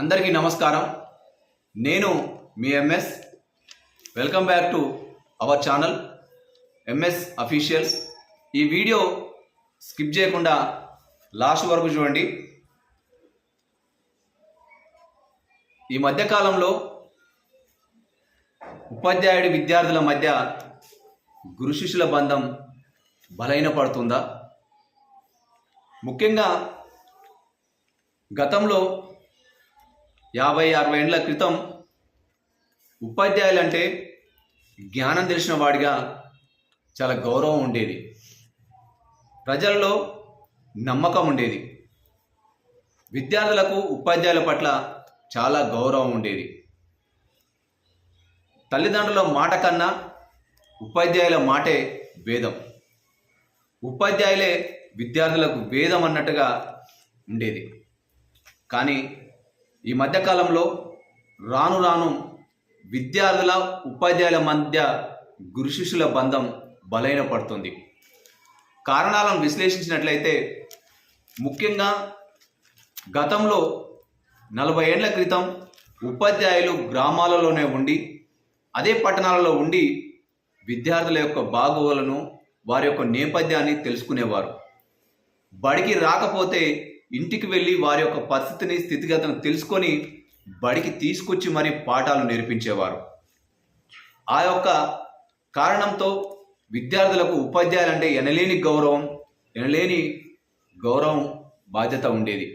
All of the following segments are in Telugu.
అందరికీ నమస్కారం. నేను మీ MS. Welcome back to our channel MS officials. ఈ వీడియో స్కిప్ చేయకుండా లాస్ట్ వరకు చూడండి. ఈ మధ్యకాలంలో ఉపాధ్యాయుడి విద్యార్థుల మధ్య గురు శిష్యుల బంధం బలహీనపడుతుందా? ముఖ్యంగా గతంలో యాభై అరవై ఏళ్ళ క్రితం ఉపాధ్యాయులంటే జ్ఞానం తెలిసిన వాడిగా చాలా గౌరవం ఉండేది. ప్రజల్లో నమ్మకం ఉండేది. విద్యార్థులకు ఉపాధ్యాయుల పట్ల చాలా గౌరవం ఉండేది. తల్లిదండ్రుల మాట కన్నా ఉపాధ్యాయుల మాటే వేదం. ఉపాధ్యాయులే విద్యార్థులకు వేదం అన్నట్టుగా ఉండేది. కానీ ఈ మధ్యకాలంలో రాను రాను విద్యార్థుల ఉపాధ్యాయుల మధ్య గురు శిష్యుల బంధం బలహీనపడుతుంది. కారణాలను విశ్లేషించినట్లయితే ముఖ్యంగా గతంలో నలభై ఏళ్ళ క్రితం ఉపాధ్యాయులు గ్రామాలలోనే ఉండి అదే పట్టణాలలో ఉండి విద్యార్థుల యొక్క బాగోగులను వారి యొక్క నేపథ్యాన్ని తెలుసుకునేవారు. బడికి రాకపోతే ఇంటికి వెళ్ళి వారి యొక్క పరిస్థితిని స్థితిగతులను తెలుసుకొని బడికి తీసుకొచ్చి మరి పాఠాలు నేర్పించేవారు. ఆ యొక్క కారణంతో విద్యార్థులకు ఉపాధ్యాయులంటే ఎనలేని గౌరవం ఎనలేని గౌరవం బాధ్యత ఉండేది.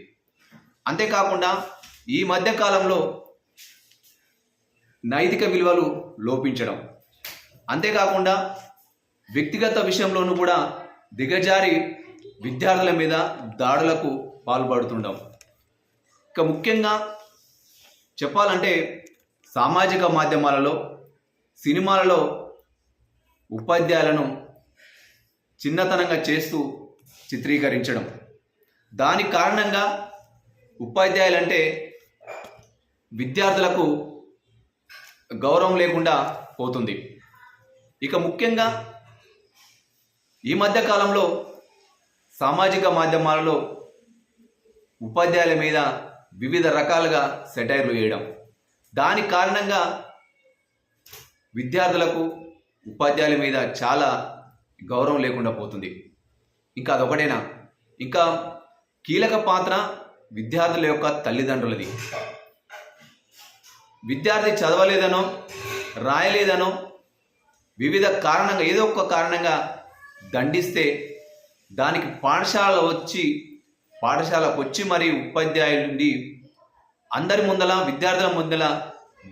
అంతేకాకుండా ఈ మధ్య కాలంలో నైతిక విలువలు లోపించడం. అంతేకాకుండా వ్యక్తిగత విషయంలోనూ కూడా దిగజారి విద్యార్థుల మీద దాడులకు పాల్పడుతుంటాం. ఇక ముఖ్యంగా చెప్పాలంటే సామాజిక మాధ్యమాలలో సినిమాలలో ఉపాధ్యాయులను చిన్నతనంగా చేస్తూ చిత్రీకరించడం. దాని కారణంగా ఉపాధ్యాయులంటే విద్యార్థులకు గౌరవం లేకుండా పోతుంది. ఇక ముఖ్యంగా ఈ మధ్య కాలంలో సామాజిక మాధ్యమాలలో ఉపాధ్యాయుల మీద వివిధ రకాలుగా సెటైర్లు వేయడం. దాని కారణంగా విద్యార్థులకు ఉపాధ్యాయుల మీద చాలా గౌరవం లేకుండా పోతుంది. ఇంకా అదొకటేనా? ఇంకా కీలక పాత్ర విద్యార్థుల యొక్క తల్లిదండ్రులది. విద్యార్థి చదవలేదనో రాయలేదనో వివిధ కారణంగా ఏదో ఒక కారణంగా దండిస్తే దానికి పాఠశాల వచ్చి పాఠశాలకు వచ్చి మరీ ఉపాధ్యాయుల నుండి అందరి ముందల విద్యార్థుల ముందల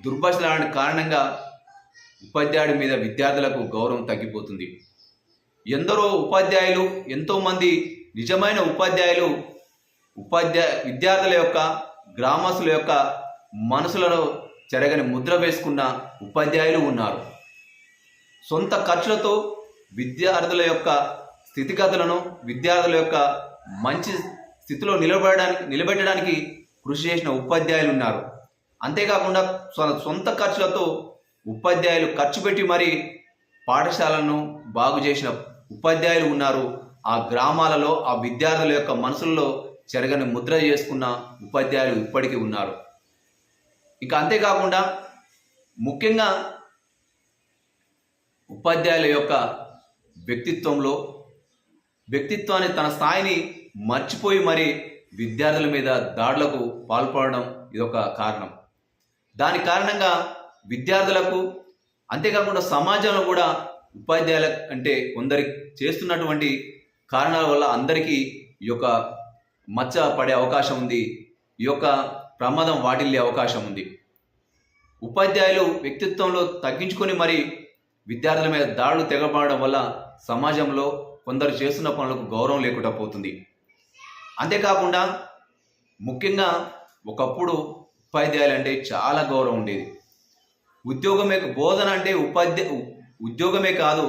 దుర్భాషలాంటి కారణంగా ఉపాధ్యాయుడి మీద విద్యార్థులకు గౌరవం తగ్గిపోతుంది. ఎందరో ఉపాధ్యాయులు ఎంతోమంది నిజమైన ఉపాధ్యాయులు ఉపాధ్యాయ విద్యార్థుల యొక్క గ్రామస్తుల యొక్క మనసులలో చెరగని ముద్ర వేసుకున్న ఉపాధ్యాయులు ఉన్నారు. సొంత ఖర్చులతో విద్యార్థుల యొక్క స్థితిగతులను విద్యార్థుల యొక్క మంచి స్థితిలో నిలబడడానికి నిలబెట్టడానికి కృషి చేసిన ఉపాధ్యాయులు ఉన్నారు. అంతేకాకుండా సొంత ఖర్చులతో ఉపాధ్యాయులు ఖర్చు పెట్టి మరి పాఠశాలను బాగు చేసిన ఉపాధ్యాయులు ఉన్నారు. ఆ గ్రామాలలో ఆ విద్యార్థుల యొక్క మనసుల్లో చెరగని ముద్ర చేసుకున్న ఉపాధ్యాయులు ఇప్పటికీ ఉన్నారు. ఇంకా అంతేకాకుండా ముఖ్యంగా ఉపాధ్యాయుల యొక్క వ్యక్తిత్వంలో వ్యక్తిత్వాన్ని తన స్థాయిని మర్చిపోయి మరి విద్యార్థుల మీద దాడులకు పాల్పడడం ఇదొక కారణం. దాని కారణంగా విద్యార్థులకు అంతేకాకుండా సమాజంలో కూడా ఉపాధ్యాయుల అంటే కొందరి చేస్తున్నటువంటి కారణాల వల్ల అందరికీ ఈ యొక్క మచ్చ పడే అవకాశం ఉంది. ఈ యొక్క ప్రమాదం వాటిల్లే అవకాశం ఉంది. ఉపాధ్యాయులు వ్యక్తిత్వంలో తగ్గించుకొని మరి విద్యార్థుల మీద దాడులు తెగబడడం వల్ల సమాజంలో కొందరు చేస్తున్న పనులకు గౌరవం లేకుండా పోతుంది. అంతేకాకుండా ముఖ్యంగా ఒకప్పుడు ఉపాధ్యాయులు అంటే చాలా గౌరవం ఉండేది. ఉద్యోగమే బోధన అంటే ఉపాధ్యాయ ఉద్యోగమే కాదు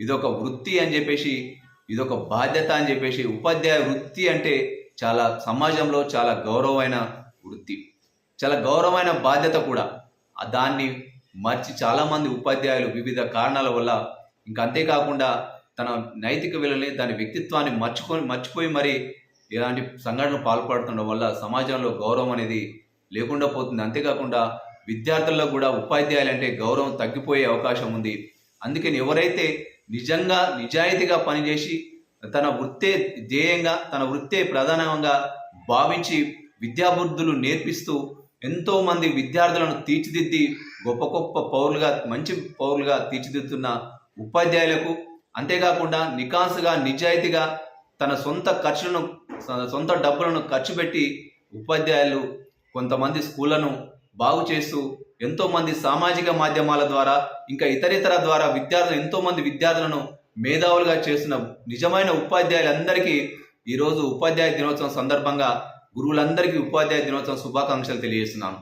ఇదొక వృత్తి అని చెప్పేసి ఇదొక బాధ్యత అని చెప్పేసి ఉపాధ్యాయ వృత్తి అంటే చాలా సమాజంలో చాలా గౌరవమైన వృత్తి. చాలా గౌరవమైన బాధ్యత కూడా. దాన్ని మర్చి చాలామంది ఉపాధ్యాయులు వివిధ కారణాల వల్ల ఇంకా అంతేకాకుండా తన నైతిక విలువని దాని వ్యక్తిత్వాన్ని మర్చుకొని మర్చిపోయి మరి ఇలాంటి సంఘటనలు పాల్పడుతుండడం వల్ల సమాజంలో గౌరవం అనేది లేకుండా పోతుంది. అంతేకాకుండా విద్యార్థుల్లో కూడా ఉపాధ్యాయులు అంటే గౌరవం తగ్గిపోయే అవకాశం ఉంది. అందుకని ఎవరైతే నిజంగా నిజాయితీగా పనిచేసి తన వృత్తే ధ్యేయంగా తన వృత్తే ప్రధానంగా భావించి విద్యాబుద్ధులు నేర్పిస్తూ ఎంతో మంది విద్యార్థులను తీర్చిదిద్ది గొప్ప గొప్ప పౌరులుగా మంచి పౌరులుగా తీర్చిదిద్దుతున్న ఉపాధ్యాయులకు అంతేకాకుండా నికాసుగా నిజాయితీగా తన సొంత ఖర్చులను సొంత డబ్బులను ఖర్చు పెట్టి ఉపాధ్యాయులు కొంతమంది స్కూళ్ళను బాగు చేస్తూ ఎంతోమంది సామాజిక మాధ్యమాల ద్వారా ఇంకా ఇతరితర ద్వారా విద్యార్థులు ఎంతోమంది విద్యార్థులను మేధావులుగా చేస్తున్న నిజమైన ఉపాధ్యాయులందరికీ ఈరోజు ఉపాధ్యాయ దినోత్సవం సందర్భంగా గురువులందరికీ ఉపాధ్యాయ దినోత్సవం శుభాకాంక్షలు తెలియజేస్తున్నాను.